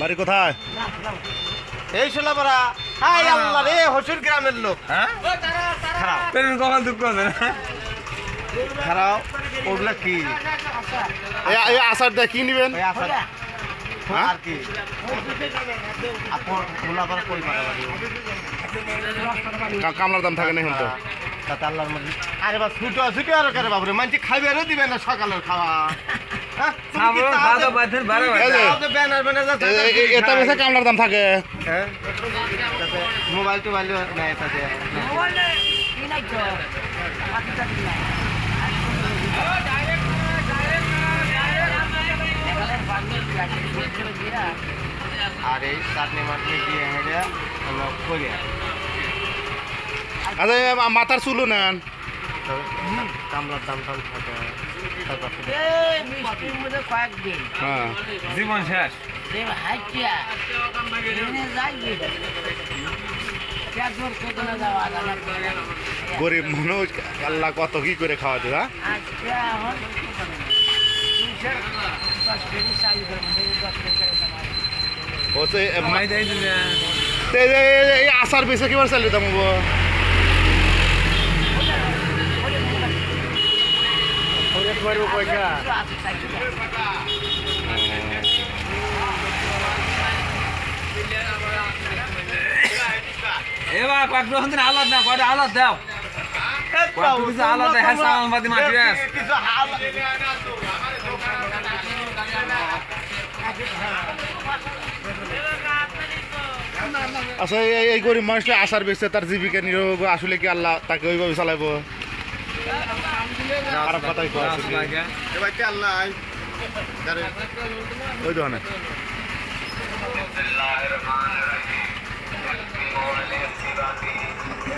বাড়ি কোথায়? এই শোলাপাড়া। হাই আল্লাহ রে হসুর গ্রামের লোক। হ্যাঁ? কখন দুঃখ আছে না? খারাপ। ওগুলা কি? এই- এই আচার দিয়ে কি নিবেন? হ্যাঁ? আর কি? কামলার দাম থাকে না এখন তো। তাতে আল্লাহর আরে বা ছুটো ছুটো আর করে বাবুরে মানছি খাইবে দিবে না সকালের খাওয়া। হ্যাঁ? এটা খাই। বেশি কামলার দাম থাকে হ্যাঁ? তাতে মোবাইল টোবাইল নেয় তাতে আর এই চাটনি মাটনি দিয়ে হেলে করি আচ্ছা এই মা- মাথার চুলও নেন কামড়ার দাম টাম থাকে হ্যাঁ। জীবন শেষ। গরিব মানুষ আল্লাহ কত কি করে খাওয়াতে হ্যাঁ? আজকে এখন দুইশো দশ কেজি চাল করব দশ কেজি ও তো এ- মা- মাই দেই দিলে তে এই- এই- এই আচার বেশি কিবার চালিয়ে দাম পয়সা এবার রকম আলাদ কয়টা আলাদ দাও। কিছু আলাদা হ্যাঁ সামানবাদী মাটি আছে আচ্ছা এই- এই গরিব মানুষটা আচার বেচছে তার জীবিকা নির্বাহ আসলে কি আল্লাহ তাকে ওইভাবে চালাবো আর পাতায় খোয়া কে আল্লাহ আই ওই দোকানে। আলহামদুলিল্লাহ